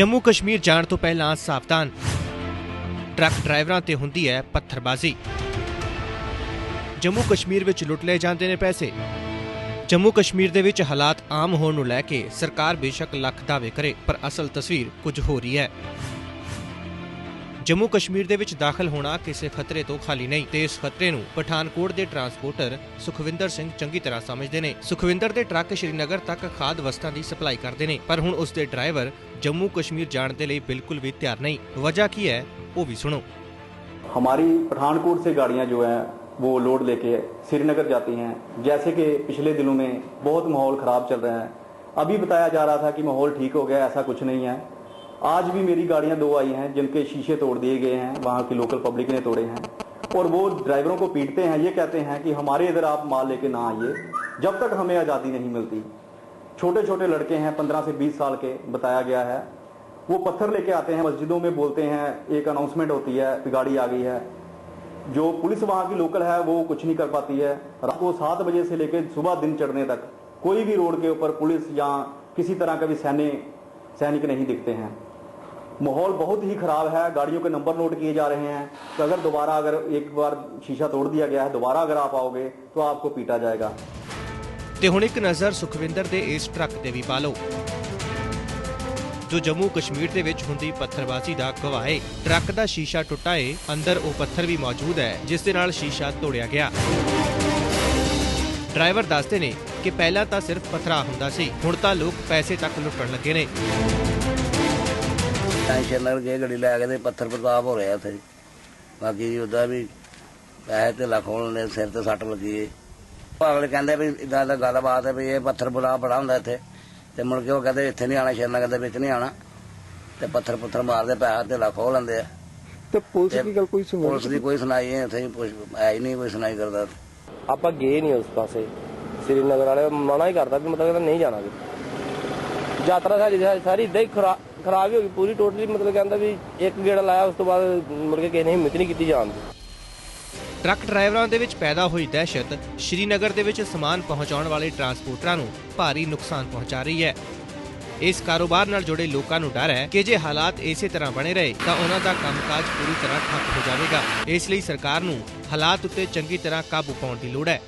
ਜੰਮੂ ਕਸ਼ਮੀਰ ਜਾਣ ਤੋਂ ਪਹਿਲਾਂ ਸਾਵਧਾਨ। ਟਰੱਕ ਡਰਾਈਵਰਾਂ ਤੇ ਹੁੰਦੀ ਹੈ ਪੱਥਰਬਾਜ਼ੀ। ਜੰਮੂ ਕਸ਼ਮੀਰ ਵਿੱਚ ਲੁੱਟ ਲਏ ਜਾਂਦੇ ਨੇ ਪੈਸੇ। ਜੰਮੂ ਕਸ਼ਮੀਰ ਦੇ ਵਿੱਚ ਹਾਲਾਤ ਆਮ ਹੋਣ ਨੂੰ ਲੈ ਕੇ ਸਰਕਾਰ ਬੇਸ਼ੱਕ ਲੱਖ ਦਾਅਵੇ ਕਰੇ, ਪਰ ਅਸਲ ਤਸਵੀਰ ਕੁਝ ਹੋ ਰਹੀ ਹੈ। ਜੰਮੂ ਕਸ਼ਮੀਰ ਦੇ ਵਿੱਚ ਦਾਖਲ ਹੋਣਾ ਕਿਸੇ ਖਤਰੇ ਤੋਂ ਖਾਲੀ ਨਹੀਂ ਤੇ ਇਸ ਖਤਰੇ ਨੂੰ ਪਠਾਨਕੋਟ ਦੇ ਟਰਾਂਸਪੋਰਟਰ ਸੁਖਵਿੰਦਰ ਸਿੰਘ ਚੰਗੀ ਤਰ੍ਹਾਂ ਸਮਝਦੇ ਨੇ ਸੁਖਵਿੰਦਰ ਦੇ ਟਰੱਕ ਸ਼੍ਰੀਨਗਰ ਤੱਕ ਖਾਦ ਵਸਤਾਂ ਦੀ ਸਪਲਾਈ ਕਰਦੇ ਨੇ ਪਰ ਹੁਣ ਉਸ ਦੇ ਡਰਾਈਵਰ ਜੰਮੂ ਕਸ਼ਮੀਰ ਜਾਣ ਦੇ ਲਈ ਬਿਲਕੁਲ ਵੀ ਤਿਆਰ ਨਹੀਂ ਵਜ੍ਹਾ ਕੀ ਹੈ ਉਹ ਵੀ ਸੁਣੋ हमारी पठानकोट से गाड़ियां जो हैं वो लोड लेके श्रीनगर जाती हैं जैसे कि पिछले दिनों में बहुत माहौल ख़राब चल रहा है अभी बताया जा रहा था कि माहौल ठीक हो गया ऐसा कुछ नहीं है आज भी मेरी गाड़ियाँ दो आई हैं, जिनके शीशे तोड़ दिए गए हैं, वहाँ की लोकल पब्लिक ने तोड़े हैं। और वो ड्राइवरों को पीटते हैं, ये कहते हैं कि हमारे इधर आप माल लेके ना आइए, जब तक हमें आज़ादी नहीं मिलती। छोटे छोटे लड़के हैं, पंद्रह से बीस साल के, बताया गया है। वो पत्थर लेके आते हैं, मस्जिदों में बोलते हैं, एक अनाउंसमेंट होती है, गाड़ी आ गई है। जो पुलिस वहाँ की लोकल है, वो कुछ नहीं कर पाती है। रात को सात बजे से लेकर सुबह दिन चढ़ने तक, कोई भी रोड के ऊपर पुलिस या किसी तरह का भी सैन्य, सैनिक नहीं दिखते हैं। माहौल बहुत ही खराब है गाड़ियों के नंबर नोट किए जा रहे हैं कि अगर दोबारा अगर एक बार शीशा तोड़ दिया गया है दोबारा अगर आप आओगे तो आपको पीटा जाएगा ਤੇ ਹੁਣ ਇੱਕ ਨਜ਼ਰ ਸੁਖਵਿੰਦਰ ਦੇ ਇਸ ਟਰੱਕ ਤੇ ਵੀ ਪਾ ਲਓ ਜੋ ਜੰਮੂ ਕਸ਼ਮੀਰ ਦੇ ਵਿੱਚ ਹੁੰਦੀ ਪੱਥਰਬਾਜ਼ੀ ਦਾ ਗਵਾਹ ਹੈ ਟਰੱਕ ਦਾ ਸ਼ੀਸ਼ਾ ਟੁੱਟਾ ਏ ਅੰਦਰ ਉਹ ਪੱਥਰ ਵੀ ਮੌਜੂਦ ਹੈ ਜਿਸ ਦੇ ਨਾਲ ਸ਼ੀਸ਼ਾ ਤੋੜਿਆ ਗਿਆ ਡਰਾਈਵਰ ਦੱਸਦੇ ਨੇ ਕਿ ਪਹਿਲਾਂ ਤਾਂ ਸਿਰਫ ਪਥਰਾ ਹੁੰਦਾ ਸੀ ਹੁਣ ਤਾਂ ਲੋਕ ਪੈਸੇ ਤੱਕ ਲੁੱਟਣ ਲੱਗੇ ਨੇ ਤਾਂ ਸ਼ਰਨਗਰ ਗਏ ਗੱਡੀ ਲੈ ਕੇ ਤੇ ਪੱਥਰ ਪ੍ਰਤਾਪ ਹੋ ਰਿਹਾ ਉੱਥੇ। ਬਾਕੀ ਜੀ ਉਹਦਾ ਵੀ ਪੈਸੇ ਤੇ ਲੱਖ ਹੋਣ ਨੇ ਸਿਰ ਤੇ ਸੱਟ ਲੱਗੀ ਏ। ਉਹ ਅਗਲੇ ਕਹਿੰਦੇ ਵੀ ਇਦਾਂ ਦਾ ਗੱਲਬਾਤ ਹੈ ਵੀ ਇਹ ਪੱਥਰ ਬੜਾ ਬੜਾ ਹੁੰਦਾ ਇੱਥੇ। ਤੇ ਮੁੜ ਕੇ ਉਹ ਕਹਿੰਦੇ ਇੱਥੇ ਨਹੀਂ ਆਣਾ ਸ਼ਰਨਗਰ ਦੇ ਵਿੱਚ ਨਹੀਂ ਆਣਾ। ਤੇ ਪੱਥਰ ਪੁੱਥਰ ਮਾਰਦੇ ਪੈਸੇ ਤੇ ਲੱਖ ਹੋ ਲੈਂਦੇ ਆ। ਤੇ ਪੁਲਿਸ ਦੀ ਗੱਲ ਕੋਈ ਸੁਣ ਪੁਲਿਸ ਦੀ ਕੋਈ ਸੁਣਾਈ ਨਹੀਂ ਉੱਥੇ ਪੁੱਛ- ਹੈ ਹੀ ਨਹੀਂ ਕੋਈ ਸੁਣਾਈ ਕਰਦਾ। ਆਪਾਂ ਗਏ ਨਹੀਂ ਉਸ ਪਾਸੇ। ਸ੍ਰੀਨਗਰ ਵਾਲੇ ਮਨਾ ਹੀ ਕਰਦਾ ਵੀ ਮਤਲਬ ਕਹਿੰਦਾ ਨਹੀਂ ਜਾਣਾ। ਵੀ ਯਾਤਰਾ ਸਾਡੀ ਸਾਰੀ ਇਦਾਂ ਹੀ ਖਰਾਬ ਹੀ ਹੋ ਗਈ, ਪੂਰੀ ਟੋਟਲੀ ਮਤਲਬ ਕਹਿੰਦਾ ਵੀ ਇੱਕ ਗੇੜਾ ਲਾਇਆ, ਉਸ ਤੋਂ ਬਾਅਦ ਮੁੜ ਕੇ ਕਿਸੇ ਨੇ ਹਿੰਮਤ ਨਹੀਂ ਕੀਤੀ ਜਾਣ ਦੀ। ਟਰੱਕ ਡਰਾਈਵਰਾਂ ਦੇ ਵਿੱਚ ਪੈਦਾ ਹੋਈ ਦਹਿਸ਼ਤ ਸ਼੍ਰੀਨਗਰ ਦੇ ਵਿੱਚ ਸਮਾਨ ਪਹੁੰਚਾਉਣ ਵਾਲੇ ਟਰਾਂਸਪੋਰਟਰਾਂ ਨੂੰ ਭਾਰੀ ਨੁਕਸਾਨ ਪਹੁੰਚਾ ਰਹੀ ਹੈ। ਇਸ ਕਾਰੋਬਾਰ ਨਾਲ ਜੁੜੇ ਲੋਕਾਂ ਨੂੰ ਡਰ ਹੈ ਕਿ ਜੇ ਹਾਲਾਤ ਇਸੇ ਤਰ੍ਹਾਂ ਬਣੇ ਰਹੇ, ਤਾਂ ਉਹਨਾਂ ਦਾ ਕੰਮਕਾਜ ਪੂਰੀ ਤਰ੍ਹਾਂ ਠੱਪ ਹੋ ਜਾਵੇਗਾ। ਇਸ ਲਈ ਸਰਕਾਰ ਨੂੰ ਹਾਲਾਤ ਉੱਤੇ ਚੰਗੀ ਤਰ੍ਹਾਂ ਕਾਬੂ ਪਾਉਣ ਦੀ ਲੋੜ ਹੈ।